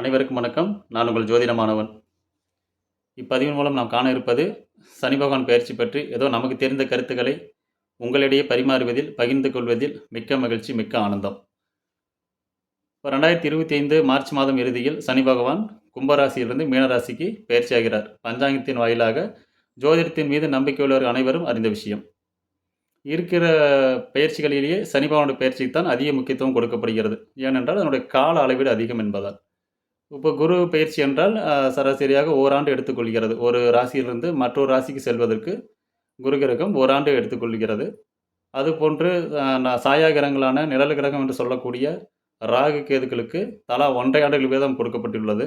அனைவருக்கும் வணக்கம். நான் உங்கள் ஜோதிடமானவன். இப்பதிவின் மூலம் நாம் காண இருப்பது சனி பகவான் பயிற்சி பற்றி ஏதோ நமக்கு தெரிந்த கருத்துக்களை உங்களிடையே பரிமாறுவதில் பகிர்ந்து கொள்வதில் மிக்க மகிழ்ச்சி மிக்க ஆனந்தம். இப்போ ரெண்டாயிரத்தி இருபத்தி ஐந்து மார்ச் மாதம் இறுதியில் சனி பகவான் கும்பராசியிலிருந்து மீனராசிக்கு பயிற்சியாகிறார். பஞ்சாங்கத்தின் வாயிலாக ஜோதிடத்தின் மீது நம்பிக்கையுள்ளவர் அனைவரும் அறிந்த விஷயம். இருக்கிற பயிற்சிகளிலேயே சனி பகவானுடைய பயிற்சிக்கு தான் அதிக முக்கியத்துவம் கொடுக்கப்படுகிறது. ஏனென்றால் அதனுடைய கால அளவீடு அதிகம் என்பதால். இப்போ குரு பயிற்சி என்றால் சராசரியாக ஓராண்டு எடுத்துக்கொள்கிறது. ஒரு ராசியிலிருந்து மற்றொரு ராசிக்கு செல்வதற்கு குரு கிரகம் ஓராண்டு எடுத்துக்கொள்கிறது. அதுபோன்று போன்று சாயா கிரகங்களான நிழல் கிரகம் என்று சொல்லக்கூடிய ராகு கேதுக்களுக்கு தலா ஒன்றை ஆண்டுகள் வீதம் கொடுக்கப்பட்டுள்ளது.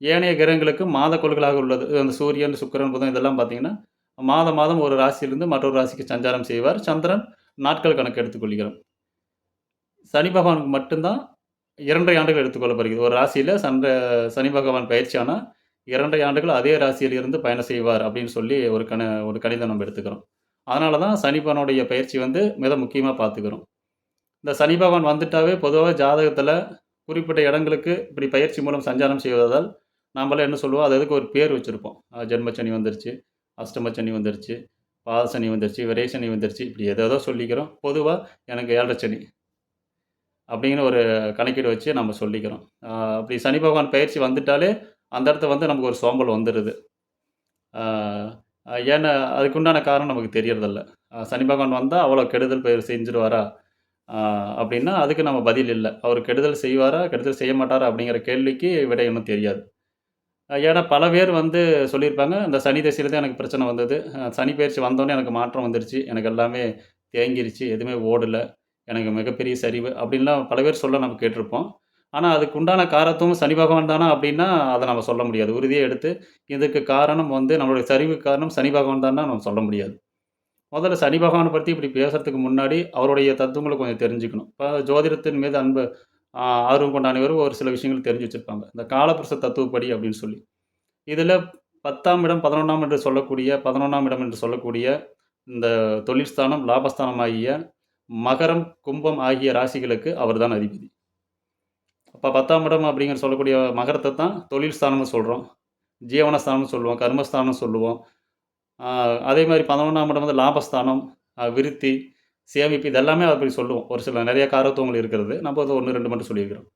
ஏனைய கிரகங்களுக்கு மாத கொள்களாக உள்ளது. அந்த சூரியன் சுக்கிரன் புதன் இதெல்லாம் பார்த்தீங்கன்னா மாத மாதம் ஒரு ராசியிலிருந்து மற்றொரு ராசிக்கு சஞ்சாரம் செய்வார். சந்திரன் நாட்கள் கணக்கு எடுத்துக்கொள்கிறோம் சனி பகவானுக்கு மட்டும்தான் இரண்டரை ஆண்டுகள் எடுத்துக்கொள்ளப்படுகிறது. ஒரு ராசியில் சந்த சனி பகவான் பயிற்சியானால் இரண்டரை ஆண்டுகள் அதே ராசியில் இருந்து பயணம் செய்வார் அப்படின்னு சொல்லி ஒரு கண ஒரு கணிதம் நம்ம எடுத்துக்கிறோம். அதனால தான் சனி பகவானுடைய பயிற்சி வந்து மிக முக்கியமாக பார்த்துக்கிறோம். இந்த சனி பகவான் வந்துட்டாவே பொதுவாக ஜாதகத்தில் குறிப்பிட்ட இடங்களுக்கு இப்படி பயிற்சி மூலம் சஞ்சாரம் செய்வதால் நாமெல்லாம் என்ன சொல்லுவோம்? அது அதுக்கு ஒரு பேர் வச்சுருப்போம். ஜென்மச்சனி வந்துருச்சு அஷ்டமச்சனி வந்துருச்சு பாதசனி வந்துருச்சு விரேசனி வந்துருச்சு இப்படி எதோ சொல்லிக்கிறோம். பொதுவாக எனக்கு ஏழரை சனி. அப்படிங்கிற ஒரு கணக்கீடு வச்சு நம்ம சொல்லிக்கிறோம். அப்படி சனி பகவான் பயிற்சி வந்துட்டாலே அந்த இடத்த வந்து நமக்கு ஒரு சோம்பல் வந்துடுது ஏன்னா அதுக்குண்டான காரணம் நமக்கு தெரியறதில்ல. சனி பகவான் வந்தால் அவ்வளோ கெடுதல் பயிர் செஞ்சுருவாரா? அப்படின்னா அதுக்கு நம்ம பதில் இல்லை. அவர் கெடுதல் செய்வாரா கெடுதல் செய்ய மாட்டாரா அப்படிங்கிற கேள்விக்கு விடை ஒன்றும் தெரியாது. ஏன்னா பல பேர் வந்து சொல்லியிருப்பாங்க இந்த சனி தசையில் தான் எனக்கு பிரச்சனை வந்தது. சனி பயிற்சி வந்தோடனே எனக்கு மாற்றம் வந்துருச்சு. எனக்கு எல்லாமே தேங்கிருச்சு எதுவுமே ஓடலை. எனக்கு மிகப்பெரிய சரிவு அப்படின்லாம் பல பேர் சொல்ல நம்ம கேட்டிருப்போம். ஆனால் அதுக்கு உண்டான காரத்துவம் சனி பகவான் தானா அப்படின்னா அதை நம்ம சொல்ல முடியாது. உறுதியை எடுத்து இதுக்கு காரணம் வந்து நம்மளுடைய சரிவு காரணம் சனி பகவான் தானா நம்ம சொல்ல முடியாது. முதல்ல சனி பகவானை பற்றி இப்படி பேசுகிறதுக்கு முன்னாடி அவருடைய தத்துவங்களை கொஞ்சம் தெரிஞ்சுக்கணும். இப்போ ஜோதிடத்தின் மீது அன்பு ஆர்வம் கொண்ட அனைவரும் ஒரு சில விஷயங்கள் தெரிஞ்சு வச்சுருப்பாங்க. இந்த காலப்புருஷ தத்துவப்படி அப்படின்னு சொல்லி. இதில் பத்தாம் இடம் பதினொன்றாம் என்று சொல்லக்கூடிய பதினொன்றாம் இடம் என்று சொல்லக்கூடிய இந்த தொழிற்ஸ்தானம் லாபஸ்தானம் ஆகிய மகரம் கும்பம் ஆகிய ராசிகளுக்கு அவர் தான் அதிபதி. அப்போ பத்தாம் இடம் அப்படிங்கிற சொல்லக்கூடிய மகரத்தை தான் தொழில் ஸ்தானம்னு சொல்கிறோம் ஜீவனஸ்தானம்னு சொல்லுவோம் கர்மஸ்தானம்னு சொல்லுவோம். அதே மாதிரி பதினொன்றாம் இடம் வந்து லாபஸ்தானம் விருத்தி சேமிப்பு இதெல்லாமே அப்படி சொல்லுவோம். ஒரு சில நிறைய காரத்துவங்கள் இருக்கிறது. நம்ம வந்து ஒன்று ரெண்டு மட்டும் சொல்லியிருக்கிறோம்.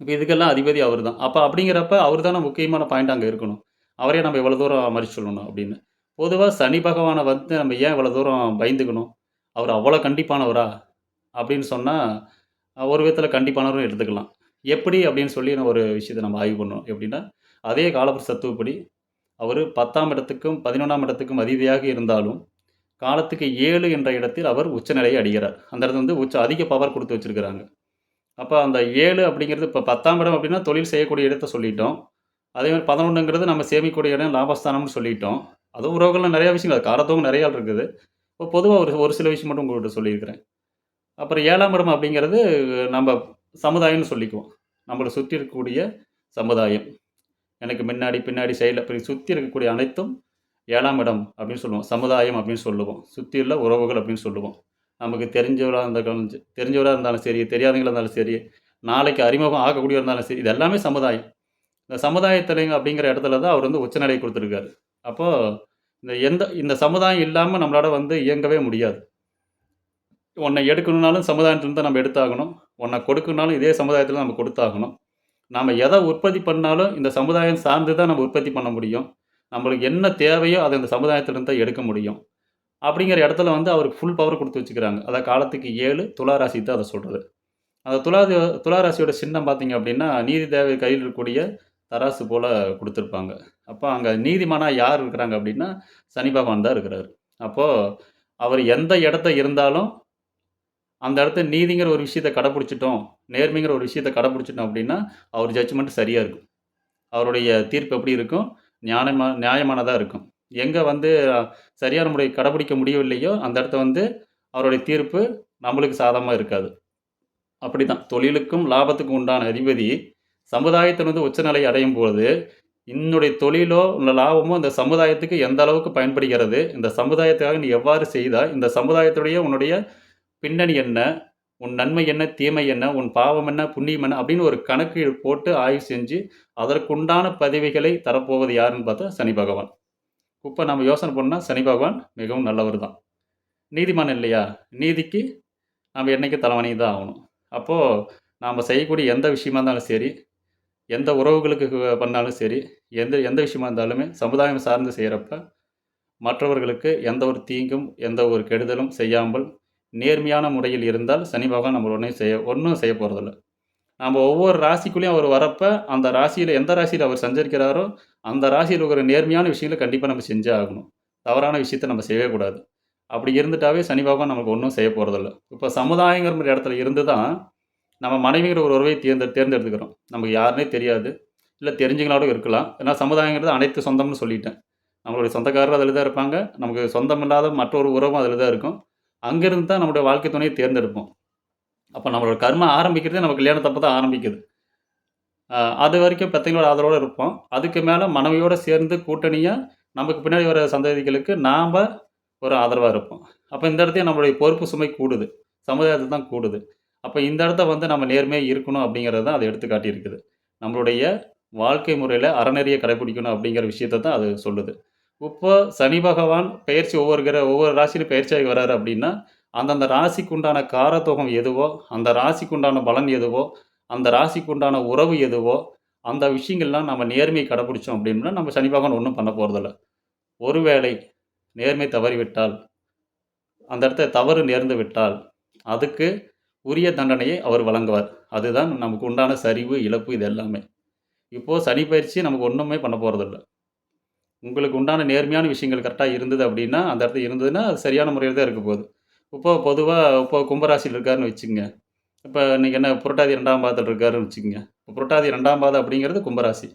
இப்போ இதுக்கெல்லாம் அதிபதி அவர் தான் அப்போ அப்படிங்கிறப்ப அவர் தானே முக்கியமான பாயிண்ட் அங்கே இருக்கணும். அவரே நம்ம எவ்வளோ தூரம் மறிச்சு சொல்லணும் அப்படின்னு. பொதுவாக சனி பகவானை வந்து நம்ம ஏன் இவ்வளோ தூரம் பயந்துக்கணும்? அவர் அவ்வளோ கண்டிப்பானவரா? அப்படின்னு சொன்னால் ஒரு விதத்தில் கண்டிப்பானவரும் எடுத்துக்கலாம். எப்படி அப்படின்னு சொல்லி ஒரு விஷயத்தை நம்ம ஆய்வு பண்ணோம் எப்படின்னா அதே காலப்புற சத்துவப்படி அவர் பத்தாம் இடத்துக்கும் பதினொன்றாம் இடத்துக்கும் அதிதியாக இருந்தாலும் காலத்துக்கு ஏழு என்ற இடத்தில் அவர் உச்சநிலையை அடைகிறார். அந்த இடத்துல வந்து உச்ச அதிக பவர் கொடுத்து வச்சிருக்கிறாங்க. அப்போ அந்த ஏழு அப்படிங்கிறது இப்போ பத்தாம் இடம் அப்படின்னா தொழில் செய்யக்கூடிய இடத்த சொல்லிட்டோம். அதே மாதிரி பதினொன்றுங்கிறது நம்ம சேமிக்கக்கூடிய இடம் லாபஸ்தானம்னு சொல்லிட்டோம். அதுவும் உறவுகள்லாம் நிறையா விஷயங்கள் அது காரத்தவங்க நிறையா இருக்குது. இப்போ பொதுவாக ஒரு ஒரு சில விஷயம் மட்டும் உங்கள்கிட்ட சொல்லியிருக்கிறேன். அப்புறம் ஏழாம் இடம் அப்படிங்கிறது நம்ம சமுதாயம்னு சொல்லிக்குவோம். நம்மளை சுற்றி இருக்கக்கூடிய சமுதாயம். எனக்கு முன்னாடி பின்னாடி சைடில் அப்படி சுற்றி இருக்கக்கூடிய அனைத்தும் ஏழாம் இடம் அப்படின்னு சொல்லுவோம். சமுதாயம் அப்படின்னு சொல்லுவோம். சுற்றியுள்ள உறவுகள் அப்படின்னு சொல்லுவோம். நமக்கு தெரிஞ்சவராக இருந்தாலும் தெரிஞ்சவராக இருந்தாலும் சரி தெரியாதவங்களா இருந்தாலும் சரி நாளைக்கு அறிமுகம் ஆகக்கூடிய இருந்தாலும் சரி இது எல்லாமே சமுதாயம். இந்த சமுதாயத்தில் அப்படிங்கிற இடத்துல தான் அவர் வந்து உச்சநிலை கொடுத்துருக்காரு. அப்போது இந்த எந்த இந்த சமுதாயம் இல்லாமல் நம்மளால வந்து இயங்கவே முடியாது. உன்னை எடுக்கணுனாலும் சமுதாயத்திலிருந்து தான் நம்ம எடுத்தாகணும். உன்னை கொடுக்கணும்னாலும் இதே சமுதாயத்தில் நம்ம கொடுத்தாகணும். நாம் எதை உற்பத்தி பண்ணாலும் இந்த சமுதாயம் சார்ந்து தான் நம்ம உற்பத்தி பண்ண முடியும். நம்மளுக்கு என்ன தேவையோ அதை இந்த சமுதாயத்திலிருந்து தான் எடுக்க முடியும். அப்படிங்கிற இடத்துல வந்து அவருக்கு ஃபுல் பவர் கொடுத்து வச்சுக்கிறாங்க. அதான் காலத்துக்கு ஏழு துளாராசி தான் அதை சொல்கிறது அந்த துலா துளாராசியோட சின்னம் பார்த்தீங்க அப்படின்னா நீதி தேவை கையில் இருக்கக்கூடிய தராசு போல் கொடுத்துருப்பாங்க. அப்போ அங்கே நீதிமானாக யார் இருக்கிறாங்க அப்படின்னா சனி பகவான் தான் இருக்கிறார். அப்போது அவர் எந்த இடத்த இருந்தாலும் அந்த இடத்த நீதிங்கிற ஒரு விஷயத்தை கடைப்பிடிச்சிட்டோம் நேர்மைங்கிற ஒரு விஷயத்தை கடைப்பிடிச்சிட்டோம் அப்படின்னா அவர் ஜட்ஜ்மெண்ட் சரியாக இருக்கும். அவருடைய தீர்ப்பு எப்படி இருக்கும்? நியாயமா நியாயமானதாக இருக்கும். எங்கே வந்து சரியான முறை கடைப்பிடிக்க முடியவில்லையோ அந்த இடத்த வந்து அவருடைய தீர்ப்பு நம்மளுக்கு சாதமாக இருக்காது. அப்படி தான் தொழிலுக்கும் லாபத்துக்கும் உண்டான அதிபதி சமுதாயத்தில் உச்சநிலை அடையும் பொழுது என்னுடைய தொழிலோ உள்ள லாபமோ இந்த சமுதாயத்துக்கு எந்த அளவுக்கு பயன்படுகிறது இந்த சமுதாயத்துக்காக நீ எவ்வாறு செய்தால் இந்த சமுதாயத்துடைய உன்னுடைய பின்னணி என்ன உன் நன்மை என்ன தீமை என்ன உன் பாவம் என்ன புண்ணியம் என்ன அப்படின்னு ஒரு கணக்கு போட்டு ஆய்வு செஞ்சு அதற்குண்டான பதவிகளை தரப்போவது யாருன்னு பார்த்தா சனி பகவான். இப்போ நம்ம யோசனை பண்ணால் சனி பகவான் மிகவும் நல்லவர் தான். நீதிமான் இல்லையா? நீதிக்கு நம்ம என்னைக்கு தலைவணி தான் ஆகணும். அப்போது நாம் செய்யக்கூடிய எந்த விஷயமா இருந்தாலும் சரி எந்த உறவுகளுக்கு பண்ணாலும் சரி எந்த எந்த விஷயமா இருந்தாலுமே சமுதாயம் சார்ந்து செய்கிறப்ப மற்றவர்களுக்கு எந்த ஒரு தீங்கும் எந்த ஒரு கெடுதலும் செய்யாமல் நேர்மையான முறையில் இருந்தால் சனி பகவான் நம்ம ஒன்றும் செய்ய ஒன்றும் செய்ய போகிறதில்ல நம்ம ஒவ்வொரு ராசிக்குள்ளேயும் அவர் வரப்போ அந்த ராசியில் எந்த ராசியில் அவர் சஞ்சரிக்கிறாரோ அந்த ராசியில் இருக்கிற நேர்மையான விஷயங்களை கண்டிப்பாக நம்ம செஞ்சே ஆகணும். தவறான விஷயத்தை நம்ம செய்யவே கூடாது. அப்படி இருந்துட்டாவே சனி பகவான் நமக்கு ஒன்றும் செய்ய போகிறதில்ல இப்போ சமுதாயங்கிற இடத்துல இருந்து தான் நம்ம மனைவிங்கிற ஒரு உறவை தேர்ந்த தேர்ந்தெடுத்துக்கிறோம். நமக்கு யாருனே தெரியாது. இல்லை தெரிஞ்சவங்களோட இருக்கலாம். ஏன்னா சமுதாயங்கிறது அனைத்து சொந்தம்னு சொல்லிட்டேன். நம்மளுடைய சொந்தக்காரரும் அதில் தான் இருப்பாங்க. நமக்கு சொந்தம் இல்லாத மற்றொரு உறவும் அதில் தான் இருக்கும். அங்கேருந்து தான் நம்மளுடைய வாழ்க்கை துணையை தேர்ந்தெடுப்போம். அப்போ நம்மளோட கர்மம் ஆரம்பிக்கிறதே நம்ம கல்யாணத்தப்போ தான் ஆரம்பிக்குது. அது வரைக்கும் பெத்தங்களோட ஆதரவோடு இருப்போம். அதுக்கு மேலே மனைவியோடு சேர்ந்து கூட்டணியாக நமக்கு பின்னாடி வர சந்ததிகளுக்கு நாம் ஒரு ஆதரவாக இருப்போம். அப்போ இந்த இடத்தையும் நம்மளுடைய பொறுப்பு சுமை கூடுது. சமுதாயத்தில் தான் கூடுது. அப்போ இந்த இடத்த வந்து நம்ம நேர்மையாக இருக்கணும் அப்படிங்கிறது தான் அதை எடுத்து காட்டியிருக்குது. நம்மளுடைய வாழ்க்கை முறையில் அறநெறியை கடைபிடிக்கணும் அப்படிங்கிற விஷயத்தை தான் அது சொல்லுது. இப்போ சனி பகவான் பயிற்சி ஒவ்வொரு கிர ஒவ்வொரு ராசியிலும் பயிற்சியாகி வராரு அப்படின்னா அந்தந்த ராசிக்கு உண்டான எதுவோ அந்த ராசிக்குண்டான பலன் எதுவோ அந்த ராசிக்கு உண்டான உறவு எதுவோ அந்த விஷயங்கள்லாம் நம்ம நேர்மையை கடைப்பிடிச்சோம் அப்படின்னா நம்ம சனி பகவான் ஒன்றும் பண்ண போகிறதில்ல ஒருவேளை நேர்மை தவறிவிட்டால் அந்த இடத்த தவறு நேர்ந்து விட்டால் அதுக்கு உரிய தண்டனையை அவர் வழங்குவார். அதுதான் நமக்கு உண்டான சரிவு இழப்பு இது எல்லாமே. இப்போது சனி பயிற்சி நமக்கு ஒன்றுமே பண்ண போகிறதில்ல உங்களுக்கு உண்டான நேர்மையான விஷயங்கள் கரெக்டாக இருந்தது அப்படின்னா அந்த இடத்துல இருந்ததுன்னா அது சரியான முறையில் தான் இருக்க போகுது. இப்போ பொதுவாக இப்போ கும்பராசியில் இருக்காருன்னு வச்சுக்கோங்க. இப்போ இன்றைக்கி என்ன புரட்டாதி ரெண்டாம் பாதத்தில் இருக்காருன்னு வச்சுக்கோங்க. இப்போ புரட்டாதி ரெண்டாம் பாதம் அப்படிங்கிறது கும்பராசி.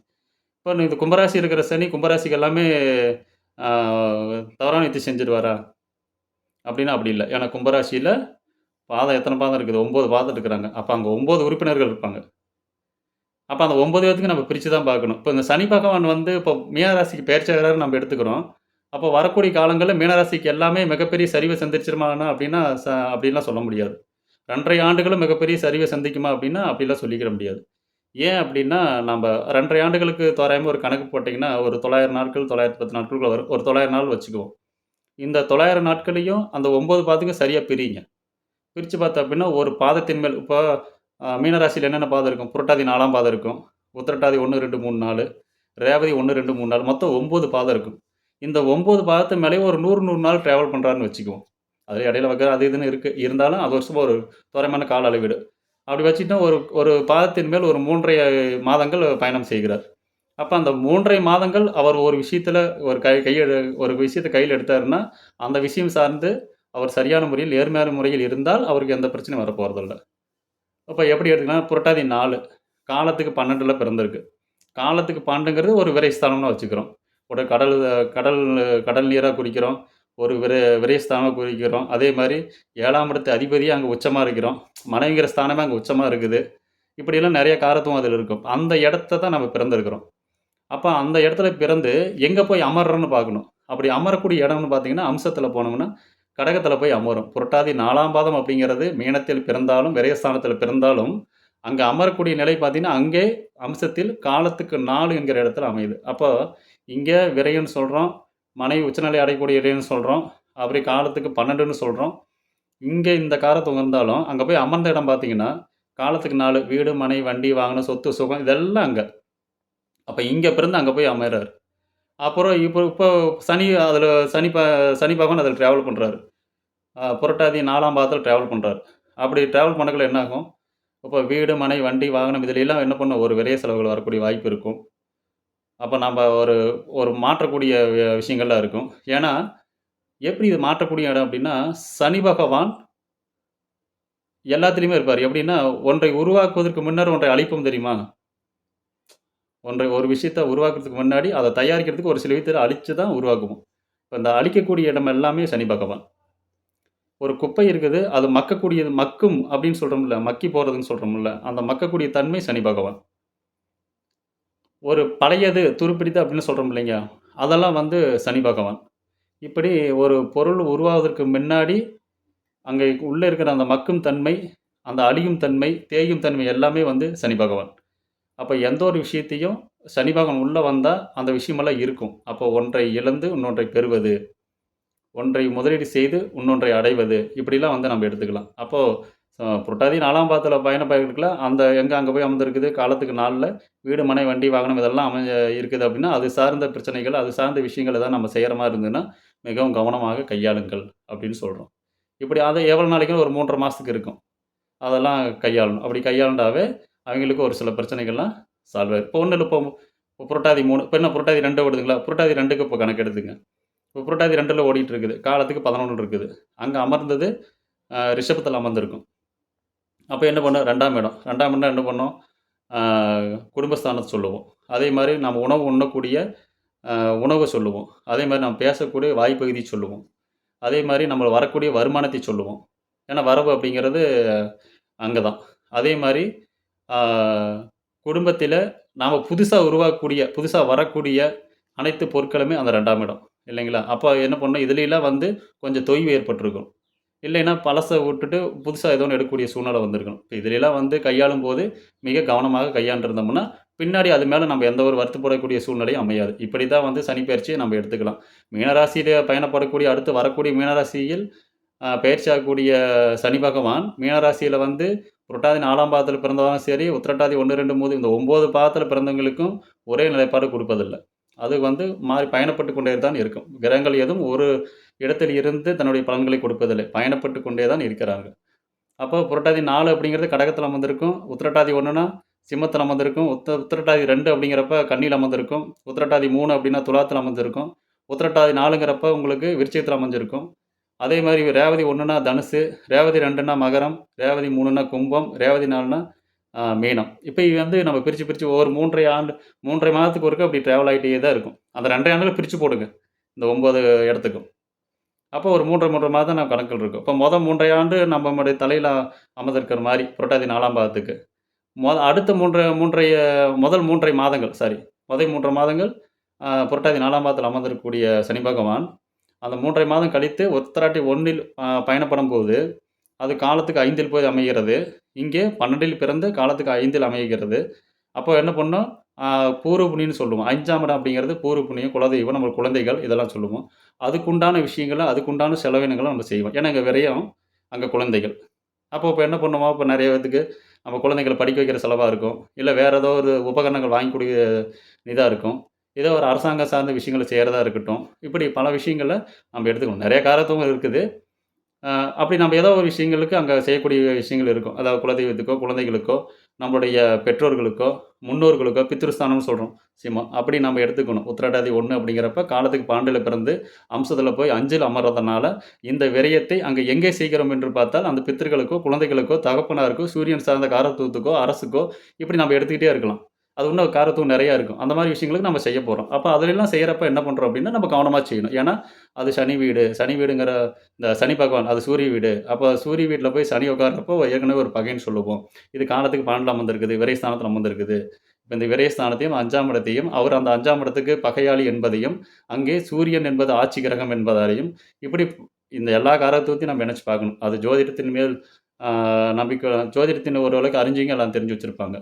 இப்போ இந்த கும்பராசி இருக்கிற சனி கும்பராசிக்கு எல்லாமே தவறான வித்து செஞ்சிருவாரா? அப்படின்னா அப்படி இல்லை. ஏன்னா கும்பராசியில் பாதம் எத்தனை பாதம் இருக்குது? ஒம்பது பாதம் இருக்கிறாங்க. அப்போ அங்கே ஒம்பது உறுப்பினர்கள் இருப்பாங்க. அப்போ அந்த ஒம்பது பேர்த்துக்கு நம்ம பிரித்து தான் பார்க்கணும். இப்போ இந்த சனி பகவான் வந்து இப்போ மீனராசிக்கு பயிற்சியாளர் நம்ம எடுத்துக்கிறோம். அப்போ வரக்கூடிய காலங்களில் மீனராசிக்கு எல்லாமே மிகப்பெரிய சரிவை சந்திச்சிருமானா அப்படின்னா ச அப்படின்லாம் சொல்ல முடியாது. ரெண்டரை ஆண்டுகளும் மிகப்பெரிய சரிவை சந்திக்குமா அப்படின்னா அப்படிலாம் சொல்லிக்கிற முடியாது. ஏன் அப்படின்னா நம்ம ரெண்டரை ஆண்டுகளுக்கு தோராயமாக ஒரு கணக்கு போட்டிங்கன்னா ஒரு தொள்ளாயிரம் நாட்கள் தொள்ளாயிரத்தி பத்து நாட்களுக்குள்ள வரும். ஒரு தொள்ளாயிரம் நாள் வச்சுக்குவோம். இந்த தொள்ளாயிரம் நாட்களையும் அந்த ஒம்பது பாதத்துக்கும் சரியாக பிரிங்க பிரித்து பார்த்தா அப்படின்னா ஒரு பாதத்தின் மேல் இப்போ மீனராசியில் என்னென்ன பாதம் இருக்கும்? புரட்டாதி நாலாம் பாதம் இருக்கும். உத்திரட்டாதி ஒன்று ரெண்டு மூணு நாலு. ரேவதி ஒன்று ரெண்டு மூணு நாள் மொத்தம் ஒம்பது பாதம் இருக்கும். இந்த ஒம்பது பாதத்து மேலே ஒரு நூறு நூறு நாள் ட்ராவல் பண்ணுறாருன்னு வச்சுக்குவோம். அதில் இடையில வைக்கிற அது இதுன்னு இருக்குது இருந்தாலும் அது வருஷமாக ஒரு தோராயமான கால அளவீடு. அப்படி வச்சுட்டா ஒரு ஒரு பாதத்தின் மேல் ஒரு மூன்றரை மாதங்கள் பயணம் செய்கிறார். அப்போ அந்த மூன்றரை மாதங்கள் அவர் ஒரு விஷயத்தில் ஒரு கை கையெழு ஒரு விஷயத்தை கையில் எடுத்தாருன்னா அந்த விஷயம் சார்ந்து அவர் சரியான முறையில் நேர்மையான முறையில் இருந்தால் அவருக்கு எந்த பிரச்சனையும் வரப்போகிறதில்ல அப்போ எப்படி எடுத்துக்கலாம் புரட்டாதி நாலு காலத்துக்கு பன்னெண்டில் பிறந்திருக்கு. காலத்துக்கு பன்னெண்டுங்கிறது ஒரு விரைஸ்தானம்னு வச்சுக்கிறோம். ஒரு கடல் கடல் கடல் நீராக குறிக்கிறோம் ஒரு விரை விரைஸ்தானமாக குறிக்கிறோம் அதே மாதிரி ஏழாம் இடத்து அதிபதியாக அங்கே உச்சமாக இருக்கிறோம். மனைவிங்கிற ஸ்தானமே அங்கே உச்சமாக இருக்குது. இப்படியெல்லாம் நிறைய காரத்துவம் அதில் இருக்கும். அந்த இடத்த தான் நம்ம பிறந்திருக்கிறோம். அப்போ அந்த இடத்துல பிறந்து எங்கே போய் அமர்றோன்னு பார்க்கணும். அப்படி அமரக்கூடிய இடம்னு பார்த்தீங்கன்னா அம்சத்தில் போனோம்னா கடகத்தில் போய் அமரும். புரட்டாதி நாலாம் பாதம் அப்படிங்கிறது மீனத்தில் பிறந்தாலும் விரயஸ்தானத்தில் பிறந்தாலும் அங்கே அமரக்கூடிய நிலை பார்த்தீங்கன்னா அங்கே அம்சத்தில் காலத்துக்கு நாலு என்கிற இடத்துல அமையுது. அப்போ இங்கே விரைன்னு சொல்கிறோம் மனைவி உச்சநிலை அடையக்கூடிய இடைன்னு சொல்கிறோம் அப்படி காலத்துக்கு பன்னெண்டுன்னு சொல்கிறோம் இங்கே இந்த காரத்துவம் இருந்தாலும் அங்கே போய் அமர்ந்த இடம் பார்த்தீங்கன்னா காலத்துக்கு நாலு வீடு மனை வண்டி வாங்கின சொத்து சுகம் இதெல்லாம் அங்கே. அப்போ இங்கே பிறந்து அங்கே போய் அமர்றாரு. அப்புறம் இப்போ இப்போ சனி அதில் சனி ப சனி பகவான் அதில் ட்ராவல் பண்ணுறாரு புரட்டாதி நாலாம் பாதத்தில் ட்ராவல் பண்ணுறாரு அப்படி ட்ராவல் பண்ணக்குள்ள என்ன ஆகும் இப்போ வீடு மனை வண்டி வாகனம் இதுல எல்லாம் என்ன பண்ண ஒரு விரைய செலவுகள் வரக்கூடிய வாய்ப்பு இருக்கும். அப்போ நம்ம ஒரு ஒரு மாற்றக்கூடிய விஷயங்கள்லாம் இருக்கும். ஏன்னா எப்படி இது மாற்றக்கூடிய இடம் அப்படின்னா சனி பகவான் எல்லாத்துலேயுமே இருப்பார். எப்படின்னா ஒன்றை உருவாக்குவதற்கு முன்னர் ஒன்றை அழிப்போம் தெரியுமா? ஒன்றை ஒரு விஷயத்தை உருவாக்குறதுக்கு முன்னாடி அதை தயாரிக்கிறதுக்கு ஒரு சில விதத்தில் அழித்து தான் உருவாக்குவோம். இப்போ இந்த அழிக்கக்கூடிய இடம் எல்லாமே சனி பகவான். ஒரு குப்பை இருக்குது அது மக்கக்கூடியது மக்கும் அப்படின்னு சொல்கிறோம்ல மக்கி போகிறதுன்னு சொல்கிறோம்ல அந்த மக்கக்கூடிய தன்மை சனி பகவான். ஒரு பழையது துருப்பிடித்து அப்படின்னு சொல்கிறோம் இல்லைங்க அதெல்லாம் வந்து சனி பகவான். இப்படி ஒரு பொருள் உருவாவதற்கு முன்னாடி அங்கே உள்ளே இருக்கிற அந்த மக்கும் தன்மை அந்த அழியும் தன்மை தேயும் தன்மை எல்லாமே வந்து சனி பகவான். அப்போ எந்த ஒரு விஷயத்தையும் சனி பகவான் உள்ளே வந்தால் அந்த விஷயமெல்லாம் இருக்கும். அப்போ ஒன்றை இழந்து இன்னொன்றை பெறுவது ஒன்றை முதலீடு செய்து இன்னொன்றை அடைவது இப்படிலாம் வந்து நம்ம எடுத்துக்கலாம். அப்போது புரட்டாதி நாலாம் பாதத்தில் பயண பயணிக்கல அந்த எங்கே அங்கே போய் அமர்ந்திருக்குது காலத்துக்கு நாளில் வீடு மனை வண்டி வாகனம் இதெல்லாம் அமைஞ்ச இருக்குது அப்படின்னா அது சார்ந்த பிரச்சனைகள் அது சார்ந்த விஷயங்கள் தான் நம்ம செய்கிற மாதிரி இருந்ததுன்னா மிகவும் கவனமாக கையாளுங்கள் அப்படின்னு சொல்கிறோம் இப்படி அதை எவ்வளோ நாளைக்கும் ஒரு மூன்றரை மாதத்துக்கு இருக்கும். அதெல்லாம் கையாளணும். அப்படி கையாண்டாவே அவங்களுக்கு ஒரு சில பிரச்சனைகள்லாம் சால்வ் ஆயிடும் இப்போ ஒன்றில் இப்போ இப்போ புரட்டாதி மூணு இப்போ என்ன புரட்டாதி ரெண்டு ஓடுதுங்களா? புரட்டாதி ரெண்டுக்கு இப்போ கணக்கு எடுத்துங்க. இப்போ புரட்டாதி ரெண்டில் ஓடிட்டு இருக்குது காலத்துக்கு பதினொன்று இருக்குது. அங்கே அமர்ந்தது ரிஷபத்தில் அமர்ந்திருக்கும். அப்போ என்ன பண்ணோம்? ரெண்டாம் இடம். ரெண்டாம் இடம் என்ன பண்ணோம்? குடும்பஸ்தானத்தை சொல்லுவோம். அதே மாதிரி நம்ம உணவு உண்ணக்கூடிய உணவை சொல்லுவோம். அதே மாதிரி நம்ம பேசக்கூடிய வாய்ப்பகுதி சொல்லுவோம். அதே மாதிரி நம்ம வரக்கூடிய வருமானத்தை சொல்லுவோம். ஏன்னா வரவு அப்படிங்கிறது அங்கே தான் அதே மாதிரி குடும்பத்தில் நாம் புதுசாக உருவாக்கக்கூடிய புதுசாக வரக்கூடிய அனைத்து பொருட்களுமே அந்த ரெண்டாம் இடம். இல்லைங்களா? அப்போ என்ன பண்ணணும்? இதுலலாம் வந்து கொஞ்சம் தொய்வு ஏற்பட்டிருக்கும் இல்லைன்னா பழசை விட்டுட்டு புதுசாக ஏதோ ஒன்று எடுக்கக்கூடிய சூழ்நிலை வந்திருக்கணும். இப்போ இதுலலாம் வந்து கையாளும் போது மிக கவனமாக கையாண்டிருந்தோம்னா பின்னாடி அது மேலே நம்ம எந்த ஒரு வருத்தப்படக்கூடிய சூழ்நிலையும் அமையாது. இப்படி தான் வந்து சனிப்பயிற்சியை நம்ம எடுத்துக்கலாம். மீனராசியில் பயணப்படக்கூடிய அடுத்து வரக்கூடிய மீனராசியில் பயிற்சியாகக்கூடிய சனி பகவான் மீனராசியில் வந்து புரட்டாதி நாலாம் பாதத்தில் பிறந்தவங்க சரி உத்திரட்டாதி ஒன்று ரெண்டு மூணு இந்த ஒம்பது பாதத்தில் பிறந்தவங்களுக்கும் ஒரே நிலைப்பாடு கொடுப்பதில்லை. அது வந்து மாறி பயணப்பட்டு கொண்டே தான் இருக்கும். கிரகங்கள் எதுவும் ஒரு இடத்தில் இருந்து தன்னுடைய பலன்களை கொடுப்பதில்லை. பயணப்பட்டு கொண்டே தான் இருக்கிறார்கள். அப்போ புரட்டாதி நாலு அப்படிங்கிறது கடகத்தில் அமர்ந்திருக்கும் உத்திரட்டாதி ஒன்றுனா சிம்மத்தில் அமர்ந்திருக்கும் உத்த உத்திரட்டாதி ரெண்டு அப்படிங்கிறப்ப கண்ணியில் அமர்ந்திருக்கும் உத்திரட்டாதி மூணு அப்படின்னா துலாத்தில் அமர்ந்திருக்கும் உத்திரட்டாதி நாலுங்கிறப்ப உங்களுக்கு விருச்சிகத்தில் அமைஞ்சிருக்கும் அதே மாதிரி ரேவதி ஒன்றுனா தனுசு ரேவதி ரெண்டுனா மகரம் ரேவதி மூணுனா கும்பம் ரேவதி நாலுனா மீனம். இப்போ இது வந்து நம்ம பிரித்து பிரித்து ஒவ்வொரு மூன்றரை ஆண்டு மூன்றரை மாதத்துக்கு ஒருக்க அப்படி ட்ராவல் ஆகிட்டே தான் இருக்கும். அந்த ரெண்டரை ஆண்டில் பிரித்து போடுங்க இந்த ஒம்பது இடத்துக்கும். அப்போ ஒரு மூன்றரை மூன்றரை மாதம் நம்ம கணக்கில் இருக்கும். இப்போ மொதல் மூன்றரை ஆண்டு நம்மளுடைய தலையில் அமர்ந்திருக்கிற மாதிரி புரட்டாதி நாலாம் பாதத்துக்கு. மொ அடுத்த மூன்றரை மூன்றைய முதல் மூன்றரை மாதங்கள் சாரி முதல் மூன்றரை மாதங்கள் புரட்டாதி நாலாம் பாதத்தில் அமர்ந்திருக்கக்கூடிய சனி பகவான் அந்த மூன்றரை மாதம் கழித்து ஒத்தராட்டி ஒன்றில் பயணப்படும் போது அது காலத்துக்கு ஐந்தில் போய் அமைகிறது. இங்கே பன்னெண்டில் பிறந்து காலத்துக்கு ஐந்தில் அமைகிறது. அப்போ என்ன பண்ணோம்? பூர்வ புண்ணியம்னு சொல்லுவோம். அஞ்சாம் இடம் அப்படிங்கிறது பூர்வ புண்ணியம் குலதெய்வம் நம்ம குழந்தைகள் இதெல்லாம் சொல்லுவோம். அதுக்குண்டான விஷயங்களை அதுக்குண்டான செலவினங்களை நம்ம செய்வோம். ஏன்னா இங்கே விரையும் அங்கே குழந்தைகள். அப்போ இப்போ என்ன பண்ணுவோம்? இப்போ நிறைய பேத்துக்கு நம்ம குழந்தைகளை படிக்க வைக்கிற செலவாக இருக்கும். இல்லை வேறு ஏதோ ஒரு உபகரணங்கள் வாங்கிக்கூடிய இதாக இருக்கும். ஏதோ ஒரு அரசாங்கம் சார்ந்த விஷயங்களை செய்கிறதா இருக்கட்டும். இப்படி பல விஷயங்களை நம்ம எடுத்துக்கணும். நிறைய காரத்துவம் இருக்குது. அப்படி நம்ம ஏதோ ஒரு விஷயங்களுக்கு அங்கே செய்யக்கூடிய விஷயங்கள் இருக்கும். அதாவது குலதெய்வத்துக்கோ குழந்தைகளுக்கோ நம்மளுடைய பெற்றோர்களுக்கோ முன்னோர்களுக்கோ பித்ருஸ்தானம்னு சொல்கிறோம் சிம்மம் அப்படி நம்ம எடுத்துக்கணும். உத்திரட்டாதி ஒன்று அப்படிங்கிறப்ப காலத்துக்கு பாண்டில் பிறந்து அம்சத்தில் போய் அஞ்சில் அமர்றதுனால இந்த விரயத்தை அங்கே எங்கே செய்கிறோம் என்று பார்த்தால் அந்த பித்திருக்களுக்கோ குழந்தைகளுக்கோ தகப்பனாருக்கோ சூரியன் சார்ந்த காரத்துவத்துக்கோ அரசுக்கோ இப்படி நம்ம எடுத்துக்கிட்டே இருக்கலாம். அது இன்னும் காரத்துவம் நிறையா இருக்கும். அந்த மாதிரி விஷயங்களுக்கு நம்ம செய்ய போகிறோம் அப்போ அதிலெல்லாம் செய்கிறப்ப என்ன பண்ணுறோம் அப்படின்னா நம்ம கவனமாக செய்யணும். ஏன்னா அது சனி வீடு. சனி வீடுங்கிற இந்த சனி பகவான் அது சூரிய வீடு. அப்போ சூரிய வீட்டில் போய் சனி உட்கார்றப்போ ஏற்கனவே ஒரு பகைன்னு சொல்லுவோம். இது காலத்துக்கு பன்னெண்டில் அமர்ந்திருக்குது விரைஸ்தானத்தில் அமர்ந்திருக்குது. இப்போ இந்த விரயஸ்தானத்தையும் அஞ்சாம் இடத்தையும் அவர் அந்த அஞ்சாம் இடத்துக்கு பகையாளி என்பதையும் அங்கே சூரியன் என்பது ஆட்சி கிரகம் என்பதாலையும் இப்படி இந்த எல்லா காரத்துவத்தையும் நம்ம நினச்சி பார்க்கணும். அது ஜோதிடத்தின் மேல் நம்பிக்கை ஜோதிடத்தின் ஓரளவுக்கு அறிஞ்சிங்க எல்லாம் தெரிஞ்சு வச்சுருப்பாங்க.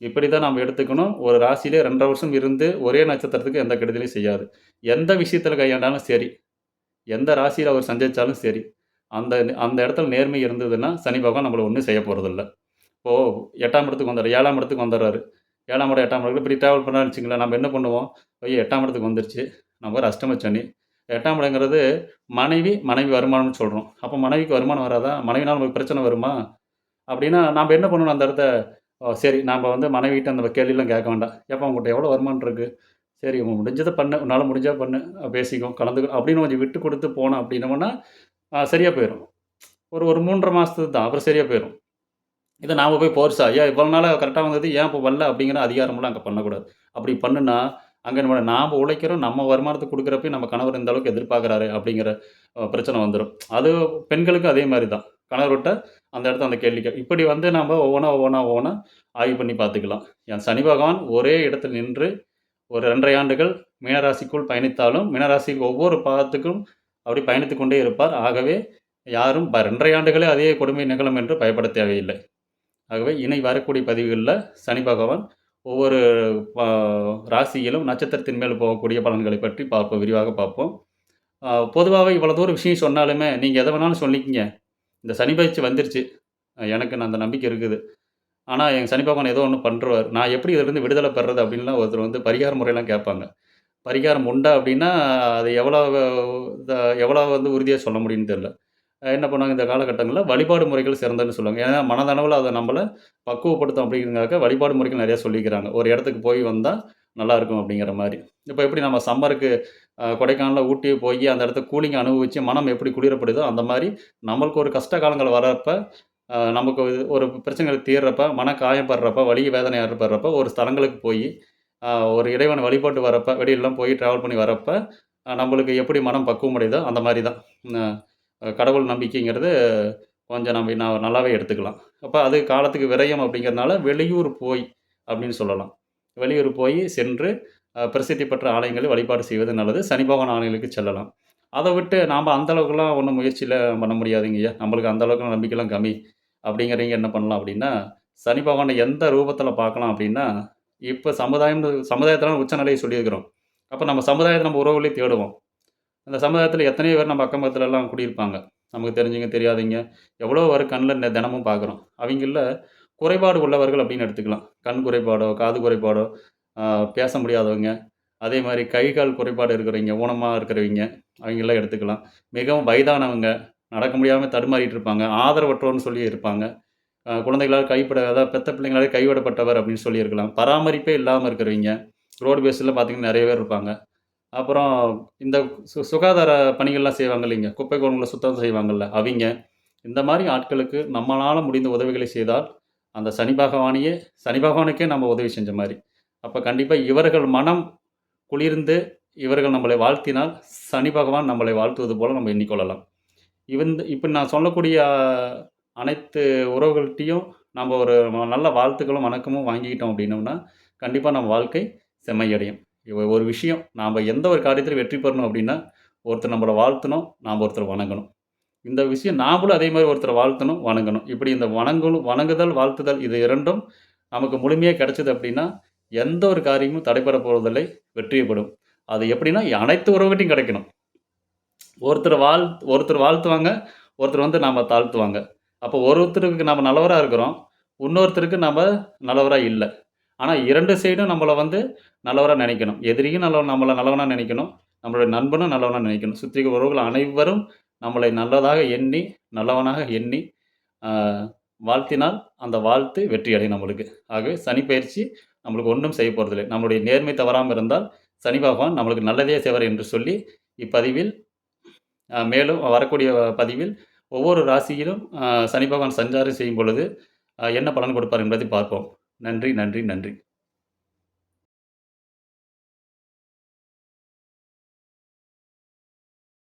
இப்படி தான் நம்ம எடுத்துக்கணும். ஒரு ராசியிலே ரெண்டரை வருஷம் இருந்து ஒரே நட்சத்திரத்துக்கு எந்த கெடுதலையும் செய்யாது. எந்த விஷயத்தில் கையாண்டாலும் சரி எந்த ராசியில் அவர் சஞ்சரித்தாலும் சரி அந்த அந்த இடத்துல நேர்மை இருந்ததுன்னா சனி பகவான் நம்மளை ஒன்றும் செய்ய போகிறதில்ல இப்போது எட்டாம் இடத்துக்கு வந்துடுறாரு ஏழாம் இடத்துக்கு வந்துடுறாரு ஏழாம் இடம் எட்டாம் இடம் இப்படி ட்ராவல் பண்ணான்னு வச்சுங்களேன் நம்ம என்ன பண்ணுவோம்? ஐயோ எட்டாம் இடத்துக்கு வந்துருச்சு. நம்ம ஒரு அஷ்டம சனி. எட்டாம் இடங்கிறது மனைவி மனைவி வருமானம்னு சொல்கிறோம் அப்போ மனைவிக்கு வருமானம் வராதா? மனைவினால் நமக்கு பிரச்சனை வருமா? அப்படின்னா நாம் என்ன பண்ணணும் அந்த இடத்த? சரி நாம் வந்து மனைவிட்ட அந்த கேள்வியெல்லாம் கேட்க வேண்டாம். ஏப்பா உங்கள்கிட்ட எவ்வளோ வருமானம் இருக்குது சரி உன் முடிஞ்சதை பண்ணு உன்னால் முடிஞ்சால் பண்ணு பேசிக்கும் கலந்து அப்படின்னு கொஞ்சம் விட்டு கொடுத்து போனோம் அப்படின்னோம்னா சரியாக போயிடும் ஒரு ஒரு மூன்றரை மாதத்துக்கு தான் அப்புறம் சரியாக போயிடும் இதை நாம் போய் போர்ஸா? ஐயா இவ்வளோ நாளாக கரெக்டாக வந்தது ஏன் இப்போ வரல அப்படிங்கிற அதிகாரமெல்லாம் அங்கே பண்ணக்கூடாது. அப்படி பண்ணுனா அங்கே நம்ம நாம் உழைக்கிறோம் நம்ம வருமானத்தை கொடுக்குறப்ப நம்ம கணவர் இந்த அளவுக்கு எதிர்பார்க்குறாரு அப்படிங்கிற பிரச்சனை வந்துடும் அது பெண்களுக்கும் அதே மாதிரி தான். கணவர்கிட்ட அந்த இடத்த அந்த கேள்விக்கு இப்படி வந்து நம்ம ஒவ்வொன்றா ஒவ்வொன்றா ஒவ்வொன்றா ஆய்வு பண்ணி பார்த்துக்கலாம். என் சனி பகவான் ஒரே இடத்தில் நின்று ஒரு ரெண்டரை ஆண்டுகள் மீனராசிக்குள் பயணித்தாலும் மீனராசிக்கு ஒவ்வொரு பாதத்துக்கும் அப்படி பயணித்து கொண்டே இருப்பார். ஆகவே யாரும் ப- ரெண்டரை ஆண்டுகளே அதே கொடுமை நிகழும் என்று பயப்பட தேவையில்லை. ஆகவே இனி வரக்கூடிய பதிவுகளில் சனி பகவான் ஒவ்வொரு ராசியிலும் நட்சத்திரத்தின் மேல் போகக்கூடிய பலன்களை பற்றி பார்ப்போம் விரிவாக பார்ப்போம். பொதுவாகவே இவ்வளோ தூரம் விஷயம் சொன்னாலுமே நீங்கள் எதை வேணாலும் சொல்லிக்கிங்க. இந்த சனி பயிற்சி வந்துருச்சு. எனக்கு நான் அந்த நம்பிக்கை இருக்குது. ஆனால் எங்கள் சனி பகவான் ஏதோ ஒன்று பண்ணுறார் நான் எப்படி இதிலிருந்து விடுதலை பெறது அப்படின்லாம் ஒருத்தர் வந்து பரிகார முறையெல்லாம் கேட்பாங்க பரிகாரம் உண்டா அப்படின்னா அது எவ்வளோ எவ்வளோ வந்து உறுதியாக சொல்ல முடியும்னு தெரில என்ன பண்ணுவாங்க இந்த காலகட்டங்களில் வழிபாடு முறைகள் சிறந்ததுன்னு சொல்லுவாங்க. ஏன்னா மனதளவில் அதை நம்மளை பக்குவப்படுத்தும் அப்படிங்கிறதுக்காக வழிபாடு முறைகள் நிறையா சொல்லிக்கிறாங்க. ஒரு இடத்துக்கு போய் வந்தால் நல்லாயிருக்கும் அப்படிங்கிற மாதிரி. இப்போ எப்படி நம்ம சம்மருக்கு கொடைக்கானலில் ஊட்டி போய் அந்த இடத்த கூலிங் அனுபவித்து மனம் எப்படி குளிரப்படுதோ அந்த மாதிரி நம்மளுக்கு ஒரு கஷ்ட காலங்கள் வரப்ப நமக்கு இது ஒரு பிரச்சனைகள் தீர்றப்ப மன காயப்படுறப்ப வலி வேதனை ஏற்படுறப்ப ஒரு ஸ்தலங்களுக்கு போய் ஒரு இறைவன் வழிபட்டு வரப்ப வெளியிலலாம் போய் ட்ராவல் பண்ணி வரப்ப நம்மளுக்கு எப்படி மனம் பக்குவம் அடையுதோ அந்த மாதிரி தான். கடவுள் நம்பிக்கைங்கிறது கொஞ்சம் நம்ம நான் நல்லாவே எடுத்துக்கலாம். அப்போ அது காலத்துக்கு விரயம் அப்படிங்கிறதுனால வெளியூர் போய் அப்படின்னு சொல்லலாம். வெளியூர் போய் சென்று பிரசித்தி பெற்ற ஆலயங்களை வழிபாடு செய்வது நல்லது. சனி பகவான் ஆலயங்களுக்கு செல்லலாம். அதை விட்டு நாம் அந்தளவுக்குலாம் ஒன்றும் முயற்சியில் பண்ண முடியாதுங்கய்யா நம்மளுக்கு அந்த அளவுக்கு நம்பிக்கைலாம் கம்மி. அப்படிங்கிறவங்க என்ன பண்ணலாம் அப்படின்னா சனி பகவானை எந்த ரூபத்தில் பார்க்கலாம் அப்படின்னா இப்போ சமுதாயம் சமுதாயத்தில் உச்சநிலையை சொல்லியிருக்கிறோம். அப்போ நம்ம சமுதாயத்தை நம்ம உறவுகளே தேடுவோம். அந்த சமுதாயத்தில் எத்தனையோ பேர் நம்ம அக்கம் பக்கத்துலலாம் குடியிருப்பாங்க. நமக்கு தெரிஞ்சவங்க தெரியாதீங்க எவ்வளோ வரும் கண்ணில் தினமும் பார்க்குறோம். அவங்கள குறைபாடு உள்ளவர்கள் அப்படின்னு எடுத்துக்கலாம். கண் குறைபாடோ காது குறைபாடோ பேச முடியாதவங்க. அதே மாதிரி கை கால் குறைபாடு இருக்கிறவங்க ஊனமாக இருக்கிறவங்க அவங்கெல்லாம் எடுத்துக்கலாம். மிகவும் வயதானவங்க நடக்க முடியாமல் தடுமாறிட்டு இருப்பாங்க. ஆதரவற்றோர்னு சொல்லி இருப்பாங்க. குழந்தைகளால் கைப்பட அதாவது பெத்த பிள்ளைங்களாலே கைவிடப்பட்டவர் அப்படின்னு சொல்லியிருக்கலாம் பராமரிப்பே இல்லாமல் இருக்கிறவங்க ரோடு பேஸில் பார்த்தீங்கன்னா நிறைய பேர் இருப்பாங்க. அப்புறம் இந்த சு சுகாதார பணிகள்லாம் செய்வாங்க இல்லைங்க. குப்பை குளங்களை சுத்தம் செய்வாங்கள்ல அவங்க. இந்த மாதிரி ஆட்களுக்கு நம்மளால் முடிந்த உதவிகளை செய்தால் அந்த சனி பகவானையே சனி பகவானுக்கே நம்ம உதவி செஞ்ச மாதிரி. அப்போ கண்டிப்பாக இவர்கள் மனம் குளிர்ந்து இவர்கள் நம்மளை வாழ்த்தினால் சனி பகவான் நம்மளை வாழ்த்துவது போல் நம்ம எண்ணிக்கொள்ளலாம். இவன் இப்போ நான் சொல்லக்கூடிய அனைத்து உறவுகள்கிட்டையும் நம்ம ஒரு நல்ல வாழ்த்துக்களும் வணக்கமும் வாங்கிக்கிட்டோம் அப்படின்னோம்னா கண்டிப்பாக நம்ம வாழ்க்கை செம்மையடையும். இவ ஒரு விஷயம் நாம் எந்த ஒரு காரியத்திலும் வெற்றி பெறணும் அப்படின்னா ஒருத்தர் நம்மளை வாழ்த்தணும் நாம் ஒருத்தர் வணங்கணும். இந்த விஷயம் நாமளும் அதே மாதிரி ஒருத்தரை வாழ்த்தணும் வணங்கணும். இப்படி இந்த வணங்கணும் வணங்குதல் வாழ்த்துதல் இது இரண்டும் நமக்கு முழுமையாக கிடைச்சது அப்படின்னா எந்த ஒரு காரியமும் தடைபட போவதில்லை வெற்றியப்படும் அது எப்படின்னா அனைத்து உறவுகிட்டையும் கிடைக்கணும். ஒருத்தர் வாழ் ஒருத்தர் வாழ்த்துவாங்க ஒருத்தர் வந்து நாம் தாழ்த்துவாங்க. அப்போ ஒருத்தருக்கு நம்ம நல்லவராக இருக்கிறோம் இன்னொருத்தருக்கு நம்ம நல்லவராக இல்லை. ஆனால் இரண்டு சைடும் நம்மளை வந்து நல்லவராக நினைக்கணும். எதிரியும் நல்ல நம்மளை நல்லவனாக நினைக்கணும் நம்மளுடைய நண்பனும் நல்லவனாக நினைக்கணும். சுற்றி உறவுகள் அனைவரும் நம்மளை நல்லதாக எண்ணி நல்லவனாக எண்ணி வாழ்த்தினால் அந்த வாழ்த்து வெற்றி அடையும் நம்மளுக்கு. ஆகவே சனி பயிற்சி நம்மளுக்கு ஒன்றும் செய்ய போகிறதில்லை நம்மளுடைய நேர்மை தவறாமல் இருந்தால் சனி பகவான் நம்மளுக்கு நல்லதே செய்வார் என்று சொல்லி இப்பதிவில் மேலும் வரக்கூடிய பதிவில் ஒவ்வொரு ராசியிலும் சனி பகவான் சஞ்சாரம் செய்யும் பொழுது என்ன பலன் கொடுப்பார் என்பதை பார்ப்போம். நன்றி நன்றி நன்றி.